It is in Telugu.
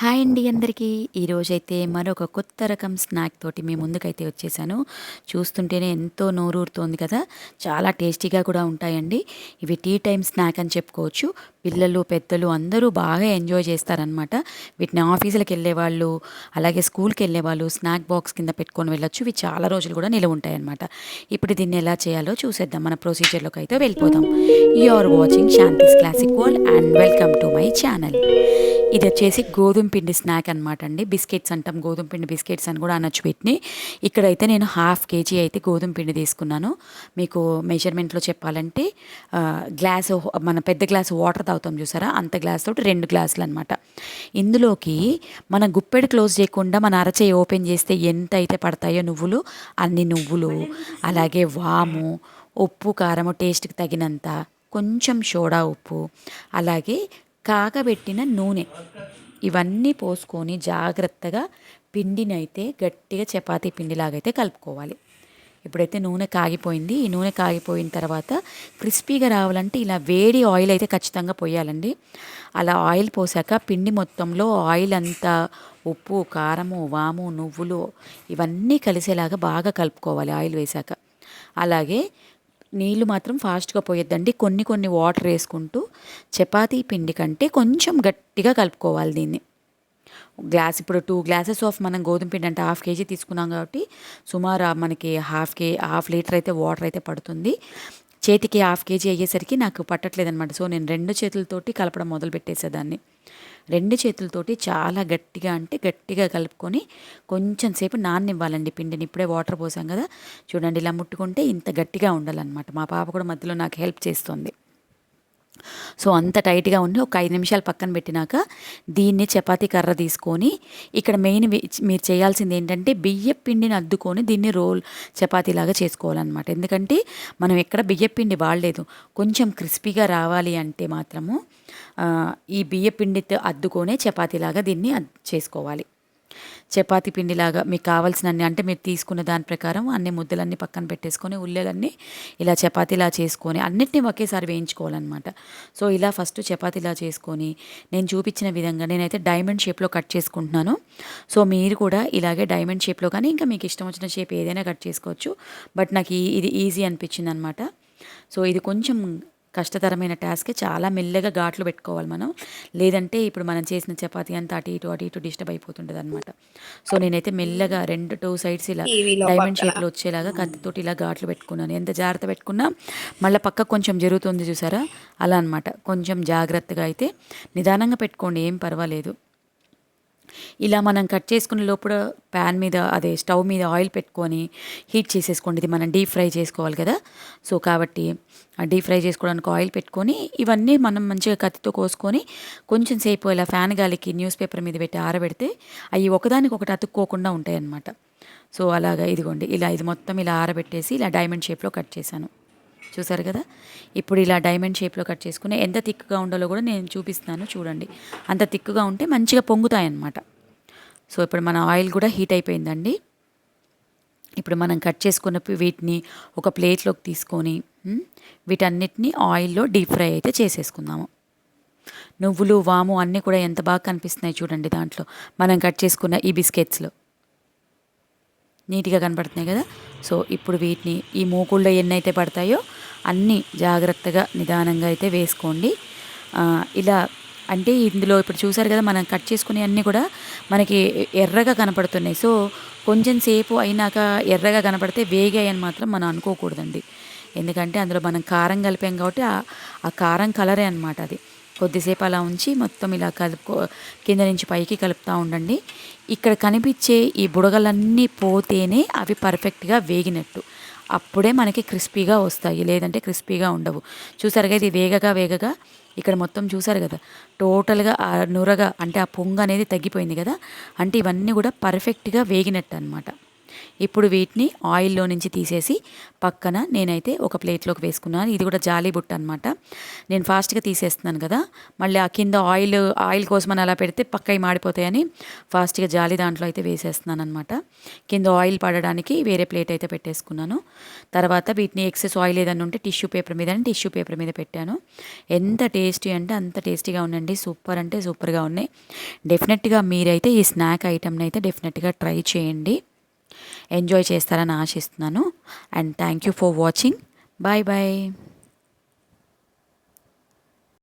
హాయ్ అండి అందరికీ. ఈరోజైతే మరొక కొత్త రకం స్నాక్ తోటి మీ ముందుకైతే వచ్చేసాను. చూస్తుంటేనే ఎంతో నోరూరుతోంది కదా. చాలా టేస్టీగా కూడా ఉంటాయండి. ఇవి టీ టైం స్నాక్ అని చెప్పుకోవచ్చు. పిల్లలు పెద్దలు అందరూ బాగా ఎంజాయ్ చేస్తారనమాట వీటిని ఆఫీసులకు వెళ్ళే వాళ్ళు అలాగే స్కూల్కి వెళ్ళే వాళ్ళు స్నాక్ బాక్స్ కింద పెట్టుకొని వెళ్ళొచ్చు. ఇవి చాలా రోజులు కూడా నిలవ ఉంటాయన్నమాట. ఇప్పుడు దీన్ని ఎలా చేయాలో చూసేద్దాం. మన ప్రొసీజర్లోకి అయితే వెళ్ళిపోదాం. You are watching Shanti's classic world and welcome to my channel ఇది వచ్చేసి గోధుమ పిండి స్నాక్ అనమాట అండి. బిస్కెట్స్ అంటాం గోధుమ పిండి బిస్కెట్స్ అని కూడా అనొచ్చు వీటిని. ఇక్కడైతే నేను హాఫ్ కేజీ అయితే గోధుమ పిండి తీసుకున్నాను. మీకు మెజర్మెంట్లో చెప్పాలంటే గ్లాస్ మన పెద్ద గ్లాస్ వాటర్ తాగుతాం చూసారా? అంత గ్లాస్ తోటి రెండు గ్లాసులు అనమాట ఇందులోకి మన గుప్పెడు క్లోజ్ చేయకుండా మన అరచేయి ఓపెన్ చేస్తే ఎంత అయితే పడతాయో నువ్వులు అన్ని నువ్వులు అలాగే వాము ఉప్పు కారము టేస్ట్కి తగినంత కొంచెం సోడా ఉప్పు అలాగే కాగబెట్టిన నూనె. ఇవన్నీ పోసుకొని జాగ్రత్తగా పిండినైతే గట్టిగా చపాతీ పిండిలాగైతే కలుపుకోవాలి. ఇప్పుడైతే నూనె కాగిపోయింది ఈ నూనె కాగిపోయిన తర్వాత క్రిస్పీగా రావాలంటే ఇలా వేడి ఆయిల్ అయితే ఖచ్చితంగా పోయాలండి. అలా ఆయిల్ పోసాక పిండి మొత్తంలో ఆయిల్ అంతా ఉప్పు కారము వాము నువ్వులు ఇవన్నీ కలిసేలాగా బాగా కలుపుకోవాలి ఆయిల్ వేసాక. అలాగే నీళ్ళు మాత్రం ఫాస్ట్గా పోయొద్దండి. కొన్ని కొన్ని వాటర్ వేసుకుంటూ చపాతీ పిండి కంటే కొంచెం గట్టిగా కలుపుకోవాలి దీన్ని. గ్లాస్ ఇప్పుడు టూ గ్లాసెస్ ఆఫ్ మనం గోధుమ పిండి అంటే హాఫ్ కేజీ తీసుకున్నాం కాబట్టి సుమారు మనకి హాఫ్ కే హాఫ్ లీటర్ అయితే వాటర్ అయితే పడుతుంది. చేతికి హాఫ్ కేజీ అయ్యేసరికి నాకు పట్టట్లేదు అనమాట సో నేను రెండు చేతులతోటి కలపడం మొదలు పెట్టేసేదాన్ని రెండు చేతులతోటి చాలా గట్టిగా అంటే గట్టిగా కలుపుకొని కొంచెం సేపు నాననివ్వాలండి పిండిని. ఇప్పుడే వాటర్ పోసాం కదా. చూడండి ఇలా ముట్టుకుంటే ఇంత గట్టిగా ఉండాలన్నమాట. మా పాప కూడా మధ్యలో నాకు హెల్ప్ చేస్తుంది. సో అంత టైట్గా ఉండి ఒక ఐదు నిమిషాలు పక్కన పెట్టినాక దీన్ని చపాతీ కర్ర తీసుకొని ఇక్కడ మెయిన్ మీరు చేయాల్సింది ఏంటంటే బియ్య పిండిని అద్దుకొని దీన్ని రోల్ చపాతీలాగా చేసుకోవాలన్నమాట. ఎందుకంటే మనం ఎక్కడ బియ్యపిండి వాడలేదు. కొంచెం క్రిస్పీగా రావాలి అంటే మాత్రము ఈ బియ్య పిండితో అద్దుకొనే చపాతీలాగా దీన్ని చేసుకోవాలి. చపాతీ పిండిలాగా మీకు కావాల్సిన అన్ని అంటే మీరు తీసుకున్న దాని ప్రకారం అన్ని ముద్దలన్నీ పక్కన పెట్టేసుకొని ఉల్లెలన్నీ ఇలా చపాతీలా చేసుకొని అన్నిటిని ఒకేసారి వేయించుకోవాలన్నమాట. సో ఇలా ఫస్ట్ చపాతీలా చేసుకొని నేను చూపించిన విధంగా నేనైతే డైమండ్ షేప్లో కట్ చేసుకుంటున్నాను. సో మీరు కూడా ఇలాగే డైమండ్ షేప్లో కానీ ఇంకా మీకు ఇష్టం వచ్చిన షేప్ ఏదైనా కట్ చేసుకోవచ్చు. బట్ నాకు ఈ- ఇది ఈజీ అనిపించింది అనమాట సో ఇది కొంచెం కష్టతరమైన టాస్క్ చాలా మెల్లగా ఘాట్లు పెట్టుకోవాలి మనం. లేదంటే ఇప్పుడు మనం చేసిన చపాతీ అంతా అటు ఇటు అటు ఇటు డిస్టర్బ్ అయిపోతుంటుంది అనమాట సో నేనైతే మెల్లగా రెండు టూ సైడ్స్ ఇలా డైమండ్ షేప్లో వచ్చేలాగా కత్తితోటి ఇలా ఘాట్లు పెట్టుకున్నాను. ఎంత జాగ్రత్త పెట్టుకున్నా మళ్ళీ పక్క కొంచెం జరుగుతుంది చూసారా? అలా అనమాట కొంచెం జాగ్రత్తగా అయితే నిదానంగా పెట్టుకోండి ఏం పర్వాలేదు. ఇలా మనం కట్ చేసుకునే లోపల ప్యాన్ మీద అదే స్టవ్ మీద ఆయిల్ పెట్టుకొని హీట్ చేసేసుకోండి. ఇది మనం డీప్ ఫ్రై చేసుకోవాలి కదా. సో కాబట్టి డీప్ ఫ్రై చేసుకోవడానికి ఆయిల్ పెట్టుకొని ఇవన్నీ మనం మంచిగా కత్తితో కోసుకొని కొంచెం సేపు ఇలా ఫ్యాన్ గాలికి న్యూస్ పేపర్ మీద పెట్టి ఆరబెడితే అవి ఒకదానికి ఒకటి అతుక్కోకుండా ఉంటాయి అన్నమాట సో అలాగా ఇదిగోండి. ఇలా ఇది మొత్తం ఇలా ఆరబెట్టేసి ఇలా డైమండ్ షేప్లో కట్ చేశాను. చూసారు కదా? ఇప్పుడు ఇలా డైమండ్ షేప్లో కట్ చేసుకుని ఎంత థిక్గా ఉండాలో కూడా నేను చూపిస్తున్నాను చూడండి. అంత థిక్గా ఉంటే మంచిగా పొంగుతాయన్నమాట. సో ఇప్పుడు మన ఆయిల్ కూడా హీట్ అయిపోయిందండి. ఇప్పుడు మనం కట్ చేసుకున్న వీటిని ఒక ప్లేట్లోకి తీసుకొని వీటన్నిటిని ఆయిల్లో డీప్ ఫ్రై అయితే చేసేసుకుందాము. నువ్వులు వాము అన్నీ కూడా ఎంత బాగా కనిపిస్తున్నాయి చూడండి దాంట్లో. మనం కట్ చేసుకున్న ఈ బిస్కెట్స్లో. నీట్గా కనపడుతున్నాయి కదా. సో ఇప్పుడు వీటిని ఈ మూకుల్లో ఎన్ని అయితే పడతాయో అన్నీ జాగ్రత్తగా నిదానంగా అయితే వేసుకోండి. ఇలా అంటే ఇందులో ఇప్పుడు చూసారు కదా మనం కట్ చేసుకునే అన్నీ కూడా మనకి ఎర్రగా కనపడుతున్నాయి. సో కొంచెం సేపు అయినాక ఎర్రగా కనపడితే వేగాయి అని మాత్రం మనం అనుకోకూడదండి. ఎందుకంటే అందులో మనం కారం కలిపాం కాబట్టి ఆ కారం కలరే అనమాట అది. కొద్దిసేపు అలా ఉంచి మొత్తం ఇలా కలుపుకో కింద నుంచి పైకి కలుపుతూ ఉండండి. ఇక్కడ కనిపించే ఈ బుడగలన్నీ పోతేనే అవి పర్ఫెక్ట్గా వేగినట్టు. అప్పుడే మనకి క్రిస్పీగా వస్తాయి లేదంటే క్రిస్పీగా ఉండవు. చూసారు కదా ఇది వేగగా వేగగా ఇక్కడ మొత్తం చూసారు కదా టోటల్గా ఆ నురగ అంటే ఆ పొంగు అనేది తగ్గిపోయింది కదా అంటే ఇవన్నీ కూడా పర్ఫెక్ట్గా వేగినట్టు అనమాట ఇప్పుడు వీటిని ఆయిల్లో నుంచి తీసేసి పక్కన నేనైతే ఒక ప్లేట్లోకి వేసుకున్నాను. ఇది కూడా జాలీ బుట్ట అనమాట నేను ఫాస్ట్గా తీసేస్తున్నాను కదా మళ్ళీ ఆ కింద ఆయిల్ ఆయిల్ కోసం అని అలా పెడితే పక్కవి మాడిపోతాయని ఫాస్ట్గా జాలి దాంట్లో అయితే వేసేస్తున్నాను అనమాట కింద ఆయిల్ పడడానికి వేరే ప్లేట్ అయితే పెట్టేసుకున్నాను. తర్వాత వీటిని ఎక్సెస్ ఆయిల్ ఏదైనా ఉంటే టిష్యూ పేపర్ మీద టిష్యూ పేపర్ మీద పెట్టాను. ఎంత టేస్టీ అంటే అంత టేస్టీగా ఉండండి సూపర్ అంటే సూపర్గా ఉన్నాయి. డెఫినెట్గా మీరైతే ఈ స్నాక్ ఐటెంని అయితే డెఫినెట్గా ట్రై చేయండి. ఎంజాయ్ చేస్తారని ఆశిస్తున్నాను. And thank you for watching. Bye bye.